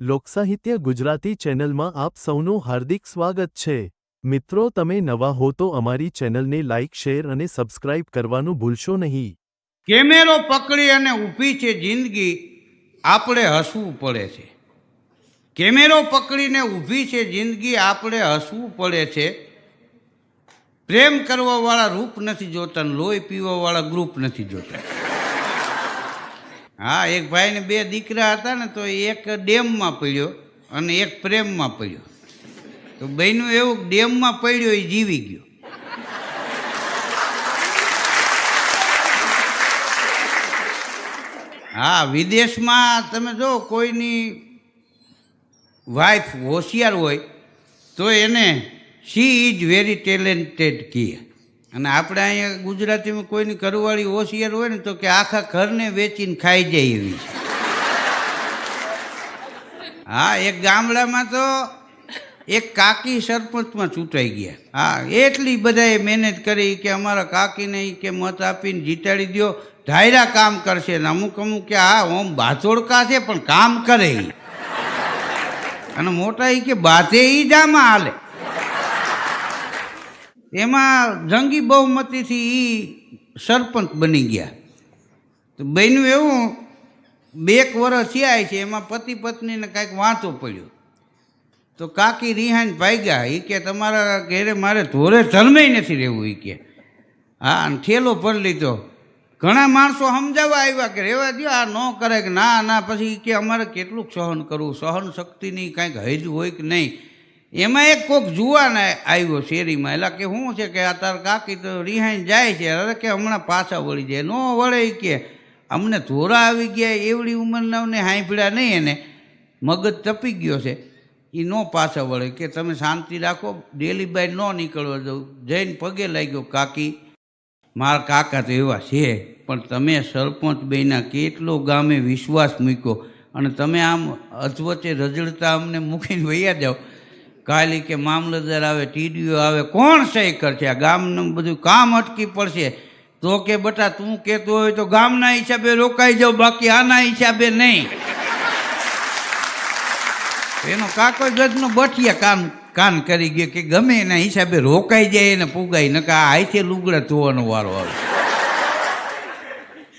લોકસાહિત્ય ગુજરાતી ચેનલમાં આપ સૌનું હાર્દિક સ્વાગત છે. મિત્રો, તમે નવા હો તો અમારી ચેનલને લાઇક શેર અને સબસ્ક્રાઇબ કરવાનું ભૂલશો નહીં. કેમેરો પકડી અને ઊભી છે જિંદગી, આપણે હસવું પડે છે. કેમેરો પકડીને ઊભી છે જિંદગી, આપણે હસવું પડે છે. પ્રેમ કરવાવાળા રૂપ નથી જોતા લોહી પીવાવાળા ગ્રુપ નથી જોતા. હા, એક ભાઈને બે દીકરા હતા ને તો એક ડેમમાં પડ્યો અને એક પ્રેમમાં પડ્યો. તો બહેનું એવું ડેમમાં પડ્યો એ જીવી ગયો. હા, વિદેશમાં તમે જો કોઈની વાઈફ હોશિયાર હોય તો એને શી ઇઝ વેરી ટેલેન્ટેડ કહીએ અને આપણે અહીંયા ગુજરાતીમાં કોઈની કરવાળી હોશિયાર હોય ને તો કે આખા ઘરને વેચીને ખાઈ જાય એવી. હા, એક ગામડામાં તો એક કાકી સરપંચમાં ચૂંટાઈ ગયા. હા, એટલી બધાએ મહેનત કરી કે અમારા કાકીને કે મત આપીને જીતાડી દો ધાયરા કામ કરશે ને અમુક અમુક કે, હા, ઓમ બાચોડકા છે, પણ કામ કરે અને મોટા એ કે બાધે ઈ જામાં હાલે. એમાં જંગી બહુમતીથી એ સરપંચ બની ગયા. તો બન્યું એવું બેક વર્ષ થયા છે, એમાં પતિ પત્નીને કાંઈક વાંચો પડ્યો. તો કાકી રિહાન ભાગ્યા એ કે તમારા ઘેરે મારે ધોરે ધર્મે નથી રહેવું એ કે. હા, અને ઠેલો લીધો. ઘણા માણસો સમજાવવા આવ્યા કે રહેવા દો આ ન કરે કે ના ના, પછી કે અમારે કેટલું સહન કરવું, સહન શક્તિની કાંઈક હૈજ હોય કે નહીં? એમાં એક કોક જુવાન આવ્યો શેરીમાં. એટલે કે શું છે કે આ તાર કાકી તો રિહાઈને જાય છે. અરે કે હમણાં પાછા વળી જાય. ન વળે કે, અમને ધોરા આવી ગયા, એવડી ઉંમરના અમને હાંભળ્યા નહીં એને. મગજ તપી ગયો છે. એ ન પાછા વળે કે, તમે શાંતિ રાખો, ડેલી બાય ન નીકળવા દઉં. જઈને પગે લાગ્યો, કાકી, મારા કાકા તો એવા છે, પણ તમે સરપંચ બેના કેટલો ગામે વિશ્વાસ મૂક્યો. અને તમે આમ અધવચ્ચે રજડતા અમને મૂકીને વૈયા જાઓ. કાલી કે મામલતદાર આવે, ટીડીઓ આવે, કોણ સહી કરશે? આ ગામનું બધું કામ અટકી પડશે. તો કે બટા તું કહેતો હોય તો ગામના હિસાબે રોકાઈ જાવ બાકી આના હિસાબે નહીં. એનો કાકો ગજનો બઠિયા કામ, કાન કરી ગયો કે ગમે એના હિસાબે રોકાઈ જાય એને પુગાઈ નકા આ હાથે લુગડા ધોવાનો વારો આવે.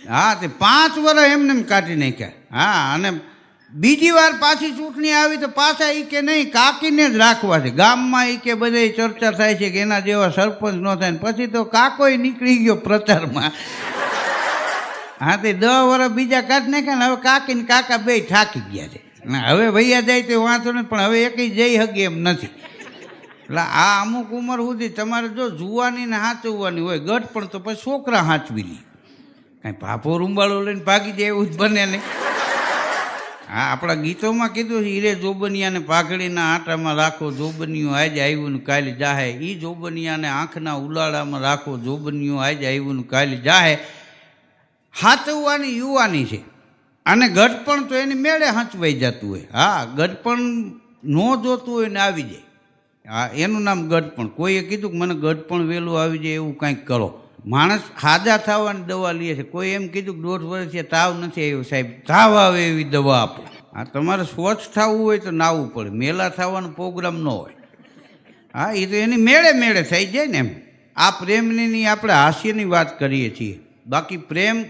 હા, તે પાંચ વર્ષ એમને એમ કાઢી નાખ્યા. હા, અને બીજી વાર પાછી ચૂંટણી આવી તો પાછા એ કે નહીં, કાકીને જ રાખવા છે. ગામમાં એ કે બધે ચર્ચા થાય છે કે એના જેવા સરપંચ ન થાય ને પછી તો કાકોય નીકળી ગયો પ્રચારમાં. હા, તે દસ વર્ષ બીજા કાઢ નાખ્યા ને હવે કાકી ને કાકા બે થાકી ગયા છે. અને હવે ભૈયા જાય તો વાંધો નહીં પણ હવે એક જઈ શકે એમ નથી. એટલે આ અમુક ઉંમર સુધી તમારે જો જુવાની ને હાચવવાની હોય, ગઢ પણ તો પછી છોકરા હાંચવી લે. કાંઈ ભાપો રૂંબાળો લઈને ભાગી જાય એવું જ બને નહીં. હા, આપણા ગીતોમાં કીધું છે, હીરે જોબનિયાને પાઘડીના આંટામાં રાખો જોબનિયું, આજે આવ્યું ને કાલે જાહે. એ જોબનિયાને આંખના ઉલાળામાં રાખો જોબનિયું, આજે આવ્યું ને કાલે જાહે. હાચવવાની યુવાની છે. અને ગઢપણ તો એની મેળે હાંચવાઈ જતું હોય. હા, ગઢપણ ન જોતું હોય ને આવી જાય. હા, એનું નામ ગઢપણ. કોઈએ કીધું કે મને ગઢપણ વહેલું આવી જાય, એવું કાંઈક કરો. માણસ હાજા થવાની દવા લે છે. કોઈ એમ કીધું કે દોઢ વર્ષથી તાવ નથી આવ્યો સાહેબ. તાવ આવે એવી દવા આપો. હા તમારે સ્વચ્છ થવું હોય તો નાવું પડે. મેલા થવાનો પ્રોગ્રામ ન હોય. હા એ તો એની મેળે મેળે થઈ જાય ને એમ. આ પ્રેમની આપણે હાસ્યની વાત કરીએ છીએ. બાકી પ્રેમ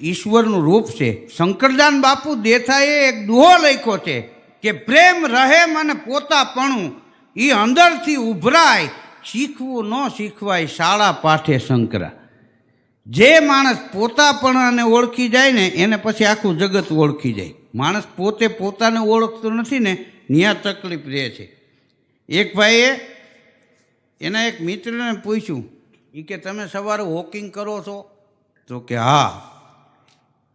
ઈશ્વરનું રૂપ છે. શંકરદાન બાપુ દેથાએ એક દુહો લખ્યો છે કે પ્રેમ રહેમ અને પોતાપણું. એ અંદરથી ઉભરાય શીખવું ન શીખવાય શાળા પાઠે શંકરા જે માણસ પોતાપણાને ઓળખી જાય ને, એને પછી આખું જગત ઓળખી જાય. માણસ પોતે પોતાને ઓળખતો નથી ને ત્યાં તકલીફ રહે છે. એક ભાઈએ એના એક મિત્રને પૂછ્યું એ કે તમે સવારે વોકિંગ કરો છો? તો કે, હા.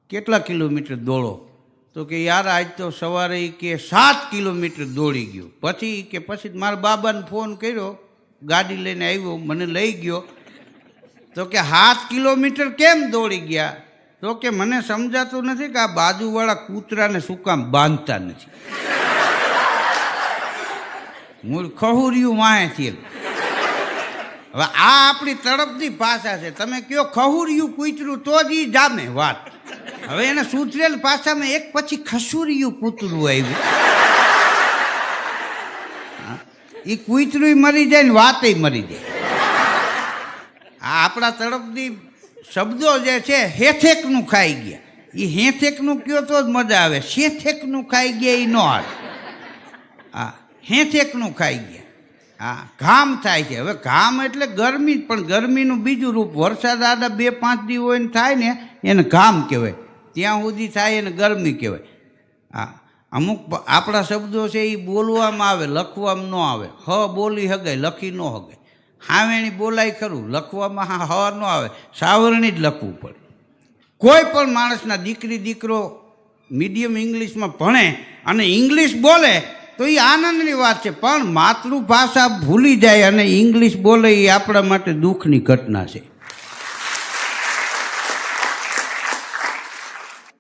કેટલા કિલોમીટર દોડો? તો કે, યાર, આજ તો સવારે કે સાત કિલોમીટર દોડી ગયો. પછી કે, પછી મારા બાબાને ફોન કર્યો ગાડી લઈને આવ્યો, મને લઈ ગયો. તો કે સાત કિલોમીટર કેમ દોડી ગયા? તો કે મને સમજાતું નથી કે આ બાજુવાળા કૂતરાને શું કામ બાંધતા નથી. મૂળ ખહુર્યું વાંચેલ હવે આ આપણી તડપની ભાષા છે. તમે કયો ખહુર્યું કૂતરું તો જ જામે વાત. હવે એને સુધરેલ ભાષામાં એક પછી ખસુરિયું કૂતરું આવ્યું. એ કૂતરું મરી જાય ને વાતે મરી જાય. આ આપણા તરફથી શબ્દો જે છે, હેથેકનું ખાઈ ગયા. એ હેથેકનું કયો તો જ મજા આવે. શેથેકનું ખાઈ ગયા એ ન આવે. હા હેથેકનું ખાઈ ગયા. હા ઘામ થાય છે. હવે ઘામ એટલે ગરમી, પણ ગરમીનું બીજું રૂપ વરસાદ આડા બે પાંચ દી હોય ને થાય ને, એને ઘામ કહેવાય. ત્યાં સુધી થાય એને ગરમી કહેવાય. હા અમુક આપણા શબ્દો છે એ બોલવામાં આવે, લખવામાં ન આવે. હ બોલી હગાય, લખી ન હગાય. હાવેણી બોલાય ખરું, લખવામાં હા હ ન આવે. સાવરણી જ લખવું પડે. કોઈ પણ માણસના દીકરી, દીકરો મીડિયમ ઇંગ્લિશમાં ભણે અને ઇંગ્લિશ બોલે, તો એ આનંદની વાત છે. પણ માતૃભાષા ભૂલી જાય અને ઇંગ્લિશ બોલે એ આપણા માટે દુઃખની ઘટના છે.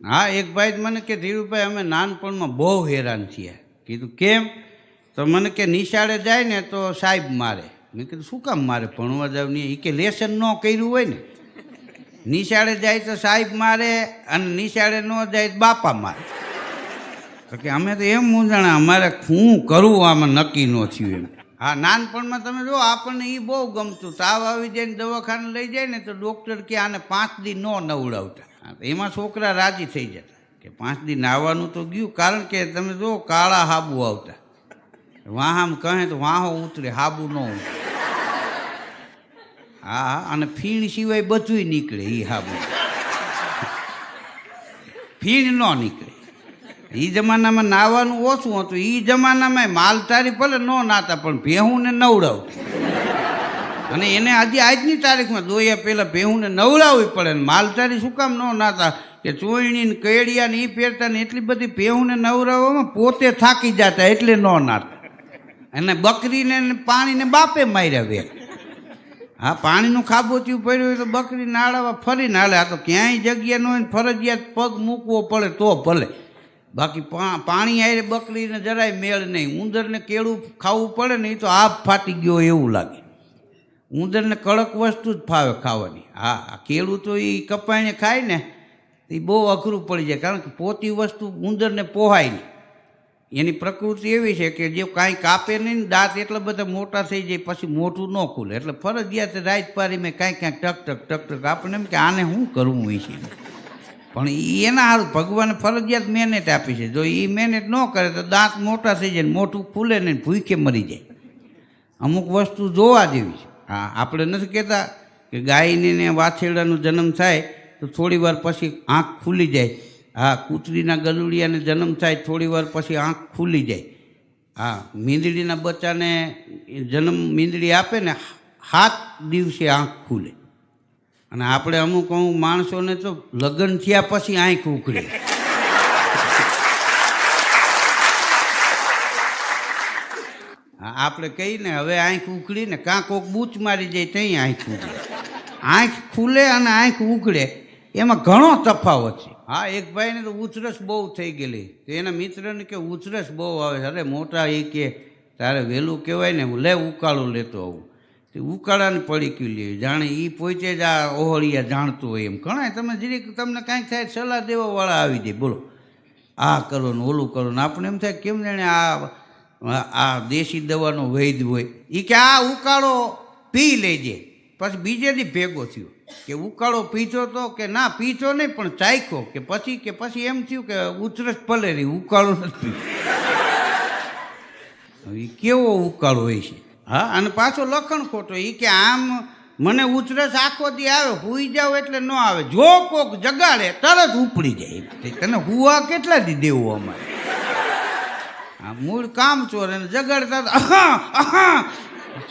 હા, એક ભાઈ જ મને કે, ધીરુભાઈ, અમે નાનપણમાં બહુ હેરાન થયા. કીધું, કેમ? તો મને કે, નિશાળે જાય ને તો સાહેબ મારે. મેં કીધું, શું કામ મારે? ભણવા જાવ નહીં એ કે લેસન ન કર્યું હોય ને. નિશાળે જાય તો સાહેબ મારે અને નિશાળે ન જાય તો બાપા મારે. તો કે, અમે તો એમ મૂંઝાણા, અમારે શું કરવું આમાં નક્કી ન થયું એમ. હા, નાનપણમાં તમે જો, આપણને એ બહુ ગમતું. તાવ આવી જાય ને દવાખાને લઈ જાય ને તો ડૉક્ટર કે આને પાંચ દી ન નવડાવતા. એમાં છોકરા રાજી થઈ જતા. કે પાંચ દી નાહવાનું તો ગયું, કારણ કે તમે જો કાળા હાબુ આવતા. વાહામ કહે તો વાહો ઉતરે, હાબુ ન ઉતરે. હા અને ફીણ સિવાય બધુંય નીકળે એ હાબુ. ફીણ ન નીકળે. એ જમાનામાં નાવાનું ઓછું હતું એ જમાનામાં માલધારી ભલે ન નાતા, પણ ભેહું ને નવડાવતું. અને એને હજી આજની તારીખમાં દોયા પહેલાં ભેહુંને નવડાવવી પડે ને માલધારી શું કામ ન નાતા કે ચોયણી ને કેડિયા ને એ પહેરતા ને એટલી બધી ભેહુંને નવરાવવામાં પોતે થાકી જતા એટલે ન નાતા. અને બકરીને પાણીને બાપે માર્યા વે હા, પાણીનું ખાબોચિયું પડ્યું હોય તો બકરી નાળાવા ફરીને હાલે આ તો ક્યાંય જગ્યા ન હોય ને ફરજિયાત પગ મૂકવો પડે તો ભલે. બાકી પાણી આરે બકરીને જરાય મેળ નહીં. ઉંદરને કેળું ખાવું પડે ને એ તો આપ ફાટી ગયો એવું લાગે. ઉંદરને કડક વસ્તુ જ ફાવે ખાવાની. હા કેળું તો એ કપાઈને ખાય ને એ બહુ અઘરું પડી જાય. કારણ કે પોતી વસ્તુ ઉંદરને પોહાય નહીં. એની પ્રકૃતિ એવી છે કે જે કાંઈ કાપે નહીં દાંત એટલા બધા મોટા થઈ જાય પછી મોટું ન ખુલે. એટલે ફરજિયાત રાત પારી મેં કાંઈ ક્યાંક ટક ટક ટક ટક આપણને એમ કે આને શું કરવું હોય છે. પણ એના હાલ ભગવાને ફરજિયાત મહેનત આપી છે. જો એ મહેનત ન કરે તો દાંત મોટા થઈ જાય મોટું ખુલે ને, ભૂખે મરી જાય. અમુક વસ્તુ જોવા જેવી છે. હા, આપણે નથી કહેતા કે ગાયને ને વાછરડાનો જન્મ થાય તો થોડી વાર પછી આંખ ખુલી જાય. હા, કૂતરીના ગલુડિયાને જન્મ થાય થોડી વાર પછી આંખ ખુલી જાય. હા, મીંદડીના બચ્ચાને જન્મ મીંદડી આપે ને સાત દિવસે આંખ ખુલે. અને આપણે અમુક અમુક માણસોને તો લગ્ન થયા પછી આંખ ઉખડે. આપણે કહીને, હવે આંખ ઉકળીને કાં કોક બૂચ મારી જાય ત્યાં આંખ ઉકળે આંખ ખુલે અને આંખ ઉકળે એમાં ઘણો તફાવત છે. હા, એક ભાઈને તો ઉચરસ બહુ થઈ ગયેલી. તો એના મિત્રને કે ઉચરસ બહુ આવે છે. અરે, મોટા એ કે, તારે વહેલું કહેવાય ને, હું લે, ઉકાળો લેતો આવું. તે ઉકાળાને પડી ક્યુ લે. જાણે એ પોતે જ આ ઓહળિયા જાણતું હોય એમ. ઘણા તમે જરીક તમને કાંઈક થાય, સલાહ દેવાવાળા આવી જાય. બોલો, આ કરો ને, ઓલું કરો ને. આપણે એમ થાય કેમ જાણે આ આ દેશી દવાનો વૈદ હોય. એ કે આ ઉકાળો પી લેજે. પછી બીજે દી ભેગો થયો. કે ઉકાળો પીધો તો કે ના, પીધો નહીં, પણ ચાખ્યો. કે પછી કે પછી એમ થયું કે ઉચરસ પલેરી ઉકાળો નથી એ કેવો ઉકાળો હોય છે? હા, અને પાછો લખણ ખોટો. એ કે આમ મને ઉચરસ આખો દી આવે, હુઈ જાવ એટલે ન આવે. જો કોક જગાડે, તરત ઉપડી જાય. તને હુવા કેટલા દી દેવું અમારે? મૂળ કામ ચોર એને જગાડતા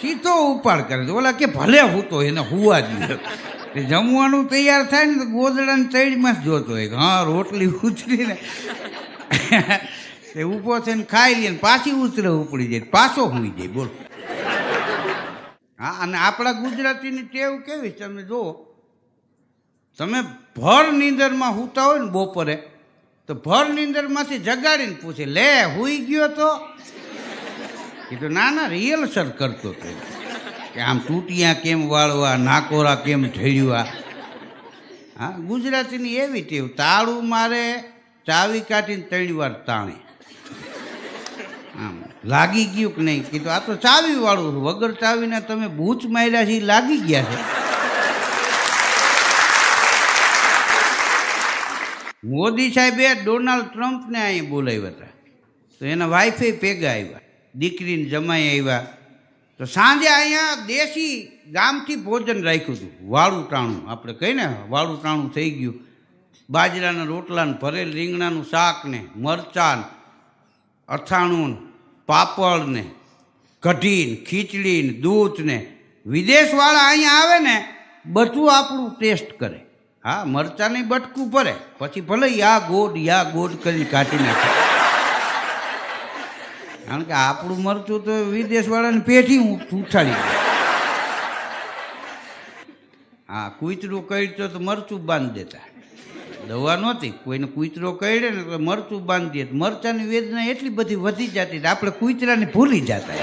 ચીતો ઉપાડ કરે છે. ઓલા કે ભલે હૂતો એને હુવા જ તે જમવાનું તૈયાર થાય ને તો ગોદડાની તૈડમાં જ જોતો હોય હા, રોટલી ઉતરીને. તે ઊભો થઈને ખાઈ લે પાછી ઉતરે, ઉપડી જાય. પાછો હુઈ જાય. બોલો. હા, અને આપણા ગુજરાતીની ટેવ કેવી તમે જુઓ. તમે ભર નીંદરમાં સૂતા હોય ને બપોરે તો ભર નીંદરમાંથી જગાડીને પૂછે, લે, હુઈ ગયો તો? તો ના ના સર કરતો હતો. કે આમ તૂટિયા કેમ વાળવા, નાકોરા કેમ ઠેડ્યા હા, ગુજરાતીની એવી ટેવ, તાળું મારે ચાવી કાઢીને ત્રણ વાર તાણે. આમ, લાગી ગયું કે નહીં? કીધું, આ તો ચાવી વાળું વગર ચાવીને તમે બૂચ માર્યા છે લાગી ગયા છે. મોદી સાહેબે ડોનાલ્ડ ટ્રમ્પને અહીં બોલાવ્યા હતા. તો એના વાઈફે ભેગા આવ્યા. દીકરીને જમાઈ આવ્યા. તો સાંજે અહીંયા દેશી ગામથી ભોજન રાખ્યું હતું. વાળું ટાણું. આપણે કહીએ ને, વાળું ટાણું થઈ ગયું. બાજરાના રોટલાને ભરેલ રીંગણાનું શાક ને મરચાં અથાણું પાપડ ને કઢીને ખીચડીને ખીચડી દૂધ ને. વિદેશવાળા અહીંયા આવે ને, બધું આપણું ટેસ્ટ કરે. હા, મરચાંની બટકું ભરે, પછી ભલે યા ગોડ યા ગોડ કરીને કાઢી નાખે. કારણ કે આપણું મરચું તો વિદેશવાળાને પેઢી ઉઠાડી દે. હા, કૂતરું કઈડતો તો મરચું બાંધી દેતા. દવા નહોતી, કોઈને કૂતરો કરડે ને તો મરચું બાંધી દે. મરચાની વેદના એટલી બધી વધી જતી આપણે કૂતરાને ભૂલી જતા.